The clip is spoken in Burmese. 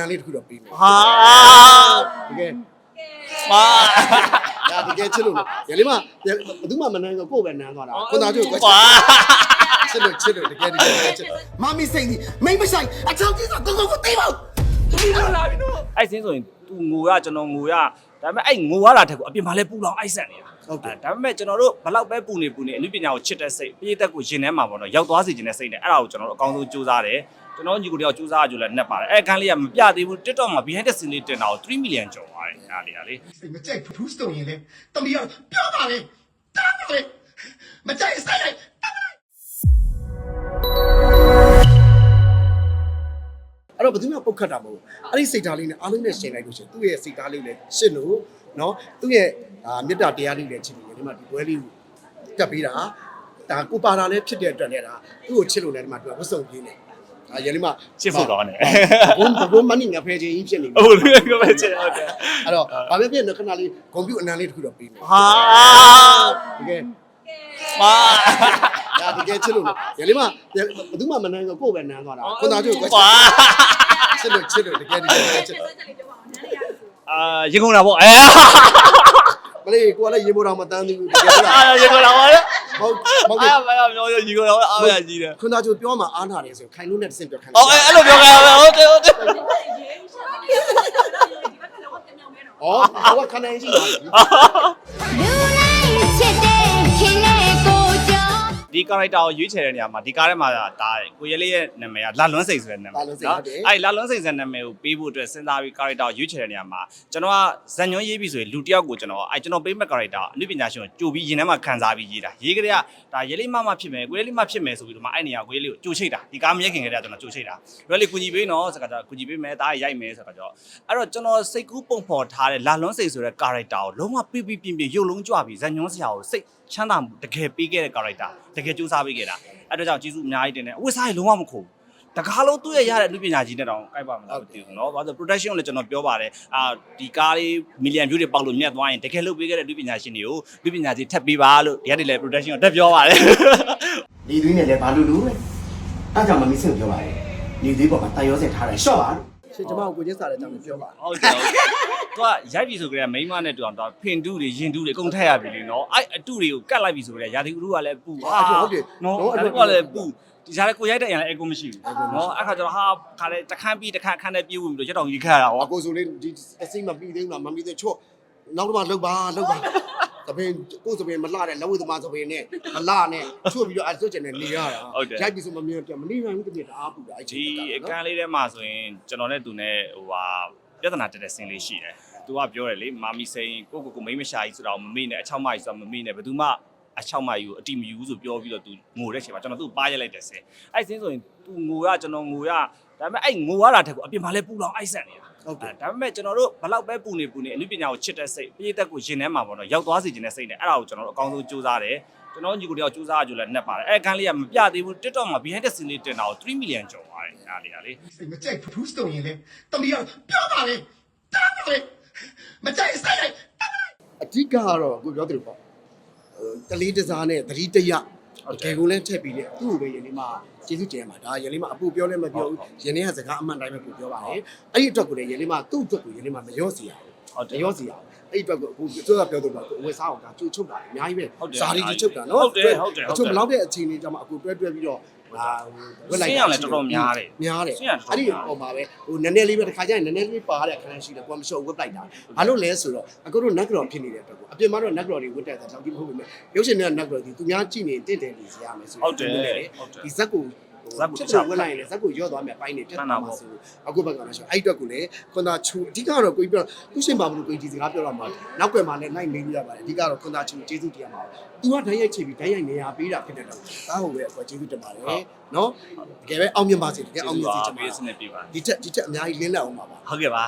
နံလေးတစ်ခုတော့ပေးမယ်ဟာတကယ်မာဒါတကယ်ချစ်လို့လို့ရလေးမဘယ်သူမှမနမ်းဆိုကိုယ့်ပဲနမ်းသွားတာခွန်သားတို့ကွယ်ဟာချစ်လို့ချစ်လို့တကယ်တကယ်ချစ်မမီစိတ်ဒီမိမဆိုင်အချောင်းကြီးဆိုကိုကိုကိုသိပါဦးဒီလိုလာပြီနော်အဲ့စင်းဆိုရင်သူငိုရကျွန်တော်ငိုရဒါပေမဲ့အဲ့ငိုရတာထက်ကိုအပြင်မှာလဲပူလောင်အိုက်ဆန်နေတာဟုတ်တယ်ဒါပေမဲ့ကျွန်တော်တို့ဘလောက်ပဲပူနေပူနေအနုပညာကိုချစ်တဲ့စိတ်ပြည်သက်ကိုရင်ထဲမှာပေါ့နော်ရောက်သွားစေခြင်းတဲ့စိတ်နဲ့အဲ့ဒါကိုကျွန်တော်တို့အကောင်းဆုံးစူးစမ်းတယ် ကျွန်တော်ညီကိုတယောက်စူးစမ်းကြလို့လည်းနှက်ပါတယ်အဲ့အခန်းလေးကမပြသေးဘူး TikTok မှာ behind the scene လေးတင်တာကို3 million ကျော်သွားတယ်အားလေးအားလေးစိတ်မကြိုက်ဘူးစတုံရင်လေတမီးကပြောပါလေတားပါလေမကြိုက်ဆိုင်လိုက်အဲ့တော့ဘယ်သူမှပုတ်ခတ်တာမဟုတ်ဘူးအဲ့ဒီစိတ်ဓာတ်လေးနဲ့အားလုံးနဲ့ရှင်းလိုက်လို့ရှိရင်သူ့ရဲ့စိတ်ဓာတ်လေးလည်းရှင်းလို့နော်သူ့ရဲ့အာမေတ္တာတရားလေးလည်းချစ်လို့ဒီမှာဒီပွဲလေးကိုတက်ပေးတာဒါကိုပါတာလည်းဖြစ်တဲ့အတွက်လည်းဒါသူ့ကိုချစ်လို့လည်းဒီမှာသူကဝတ်စုံပြင်းတယ် ဒါရလေးမချစ်ဖို့ကောင်းတယ်ဘုံဘုံမနစ်ငါဖဲချင်းကြီးဖြစ်နေပြီဟုတ်တယ်ကပဲချစ်ဟုတ်တယ်အဲ့တော့ဘာပဲဖြစ်နေခဏလေးကွန်ပျူတာအနံလေးတစ်ခုတော့ပေးမယ်ဟာတကယ်မာဒါတကယ်ချစ်လို့လို့ရလေးမဘယ်သူမှမနမ်းဆိုကိုယ့်ပဲနမ်းသွားတာခွန်သားတို့ကွယ်ဟာချစ်လို့ချစ်လို့တကယ်တကယ်ချစ်အာရင်ကုန်တာပေါ့အဲမလေးကိုကလည်းရေမိုးတော်မတန်းသေးဘူးတကယ်လားအာရင်ကုန်တာပေါ့လေ ဟုတ်မဟုတ်အားမရပြောရင်ရင်ကုန်တာပေါ့အားမရကြီးတယ်ခွန်သားကျိုးပြောမှအားနာတယ်ဆိုခိုင်လို့နဲ့တစ်စင်ပြောခိုင်းအော်အဲ့အဲ့လိုပြောကြရမယ်ဟုတ်တယ်ဟုတ်တယ်ဩဟိုကခဏရှိပါ ဒီ character ကိုရွေးချယ်တဲ့နေရာမှာဒီကားထဲမှာဒါကိုရဲလေးရဲ့နာမည်ကလာလွန်းစိတ်ဆိုတဲ့နာမည်အဲ့လာလွန်းစိတ်ဆိုတဲ့နာမည်ကိုပေးဖို့အတွက်စဉ်းစားပြီး character ကိုရွေးချယ်တဲ့နေရာမှာကျွန်တော်ကဇန်ညွန်းရေးပြီးဆိုရင်လူတစ်ယောက်ကိုကျွန်တော်အဲ့ကျွန်တော်ပေးမဲ့ character အနုပညာရှင်ကိုကြိုပြီးရင်ထဲမှာခံစားပြီးရေးတာရေးကြတဲ့ကဒါရဲလေးမမဖြစ်မယ်ကိုရဲလေးမဖြစ်မယ်ဆိုပြီးတော့မှအဲ့နေရာကိုရဲလေးကိုကြိုချိတ်တာဒီကားမရက်ခင်ကတည်းကကျွန်တော်ကြိုချိတ်တာရွေးလေးကုညီပေးနော်ဆိုတော့ကုညီပေးမယ်ဒါရိုက်မယ်ဆိုတော့အဲ့တော့ကျွန်တော်စိတ်ကူးပုံဖော်ထားတဲ့လာလွန်းစိတ်ဆိုတဲ့ character ကိုလုံးဝပြပြပြပြရုပ်လုံးကြွပြီးဇန်ညွန်းဆရာကိုစိတ်ချမ်းသာမှုတကယ်ပေးခဲ့တဲ့ character တကစူးစမ်းပေးခဲ့တာအဲ့တော့ကြောင့်ကျေးဇူးအများကြီးတင်တယ်အဝတ်စားရေလုံးဝမခုတကားလုံးသူ့ရဲ့ရတဲ့အမှုပညာကြီးနဲ့တောင်ကိုက်ပါမလားမသိဘူးเนาะဘာလို့ production လည်းကျွန်တော်ပြောပါတယ်အာဒီကားလေး million view တွေပေါက်လို့မြတ်သွားရင်တကယ်လုပ်ပေးခဲ့တဲ့လူပညာရှင်တွေကိုလူပညာကြီးထပ်ပေးပါလို့ဒီကနေ့လည်း production ကိုတက်ပြောပါတယ် ဒီသွင်းနဲ့လည်းဘာလို့လို့လဲအဲ့ကြောင့်မမီစင်ပြောပါရဲ့ညီသေးပေါ်မှာတာရောစင်ထားတယ်ရှော့ပါ ရှင်ကျွန်မကိုကိုချင်းစားတဲ့အကြောင်းပြောပါဟုတ်တယ်ဟုတ်တယ်သူကရိုက်ပြီဆိုကြတဲ့မိန်းမနဲ့တူအောင်သူကဖင်တူတွေရင်တူတွေအကုန်ထည့်ရပြီလေနော်အဲ့အတူတွေကိုကတ်လိုက်ပြီဆိုကြတဲ့ရာသီဥတုကလည်းပူနော်ရာသီဥတုကလည်းပူဒီကြားလေကိုရိုက်တဲ့အရင်လည်းအကုန်မရှိဘူးနော်အဲ့ခါကျတော့ဟာခါလေတခန်းပြီးတခန်းခန်းနဲ့ပြေးဝင်ပြီးတော့ရက်တောင်ကြီးခတ်ရတာဟော အကိုဆိုလေးဒီအစိမ့်မပြီးသေးဘူးလားမမီသေးချော့နောက်တော့လှုပ်ပါလှုပ်ပါ တပင်းကိုစပင်းမလှတဲ့လက်ဝဲသမားစပင်းနဲ့မလှနဲ့ချွတ်ပြီးတော့အစွတ်ကျင်နဲ့နေရတာရိုက်ပြီးဆိုမမြင်တော့မနေနိုင်ဘူးတကယ်တအားပူတာအဲ့ဒီအခန်းလေးထဲမှာဆိုရင်ကျွန်တော်နဲ့သူနဲ့ဟိုဟာပြဿနာတက်တဲ့ဆင်းလေးရှိတယ်။သူကပြောတယ်လေမာမီစိန်ကိုကိုကိုမိမရှာကြီးဆိုတော့မမေ့နဲ့အချောက်မကြီးဆိုတော့မမေ့နဲ့ဘယ်သူမှအချောက်မကြီးကိုအတိမယူဆိုပြောပြီးတော့သူငိုတဲ့ချိန်မှာကျွန်တော်သူ့ပါရက်လိုက်တယ်ဆင်း။အဲ့ဆင်းဆိုရင်သူငိုရကျွန်တော်ငိုရဒါပေမဲ့အဲ့ငိုရတာထက်ကိုအပြင်မှာလဲပူလောင်အိုက်ဆန်နေတာ ဟုတ်တယ်ဒါပေမဲ့ကျွန်တော်တို့ဘလောက်ပဲပူနေပူနေအနုပညာကိုချစ်တဲ့စိတ်ပြည်သက်ကိုရင်ထဲမှာပေါ့နော်ရောက်သွားစေခြင်းတဲ့စိတ်နဲ့အဲ့ဒါကိုကျွန်တော်တို့အကောင်းဆုံးစူးစမ်းတယ်ကျွန်တော်ညီကိုတယောက်စူးစမ်းကြလို့လည်းနှက်ပါတယ်အဲ့အခန်းလေးကမပြသေးဘူး TikTok မှာ behind the scene လေးတင်တာကို3 million ကျော်သွားတယ်အားလေးအားလေးစိတ်မကြိုက်ဘူးစတုံရင်လေတမီးကပြောပါလေတားပါလေမကြိုက်ဆိုင်လိုက်အဓိကကတော့ကိုပြောသလိုပေါ့တလေးတစားနဲ့သတိတရ တကယ်ကိုလည်းထည့်ပြီးတယ်သူ့ကိုပဲယနေ့မှကျေးဇူးတင်ရမှာဒါယနေ့မှအပူပြောလည်းမပြောဘူးယနေ့ကစကားအမှန်တိုင်းပဲကိုပြောပါတယ်အဲ့ဒီအတွက်ကိုလည်းယနေ့မှသူ့အတွက်ကိုယနေ့မှမရောစီရဘူးဟုတ်တယ်မရောစီရဘူးအဲ့ဒီအတွက်ကိုအခုသူကပြောတော့ကိုဝယ်စားအောင်ဒါကျူချုပ်တာအများကြီးပဲဟုတ်တယ်ဇာတိကျချုပ်တာနော်ဟုတ်တယ်ဟုတ်တယ်အချုပ်မလောက်တဲ့အချိန်လေးကျမှအခုတွဲတွဲပြီးတော့ ဟာဝက်လိုက်ဆင်းရလည်းတော်တော်များတယ်များတယ်ဆင်းရတော်တော်အဲ့ဒီများတယ်ပုံမှာပဲဟိုနည်းနည်းလေးပဲတစ်ခါကျရင်နည်းနည်းလေးပါတဲ့အခန်းရှိတယ်ကိုကမရှော့ဝက်လိုက်တာဘာလို့လဲဆိုတော့အခုတို့နက်ကြော်ဖြစ်နေတဲ့အတွက်ကိုအပြင်မှာတော့နက်ကြော်တွေဝတ်တဲ့အခါကြောင့်ဒီမဟုတ်ဘူးလေရုပ်ရှင်တွေကနက်ကြော်ဒီသူများကြည့်နေတင့်တယ်နေစရာမယ်ဆိုဟုတ်တယ်ဒီဟုတ်တယ်ဒီဇက်ကို ဇက်ကိုချက်ချချဝက်လိုက်ရင်ဇက်ကိုရော့သွားမယ်ပိုင်းနေပြတ်မှန်သွားပါမှာပေါ့ဆိုအခုဘက်ကလည်းဆိုအဲ့အတွက်ကိုလည်းခွန်သာချူအဓိကတော့ကိုကြီးပြောသူရှင်ပါမလို့ကိုကြီးဒီစကားပြောတော့မှာနောက်ွယ်မှာလည်းနိုင်နေလို့ရပါတယ်အဓိကတော့ခွန်သာချူကျေးဇူးတရားပါသူကဓာတ်ရိုက်ချပြီးဓာတ်ရိုက်နေရာပေးတာဖြစ်တဲ့တော့ဒါဟုတ်ပဲအကွာကျေးဇူးတင်ပါတယ်နော်တကယ်ပဲအောင်မြင်ပါစေတကယ်အောင်မြင်စေချင်ပါပေးစနစ်ပြပါဒီချက်ဒီချက်အများကြီးလင်းလက်အောင်ပါပါဟုတ်ကဲ့ပါ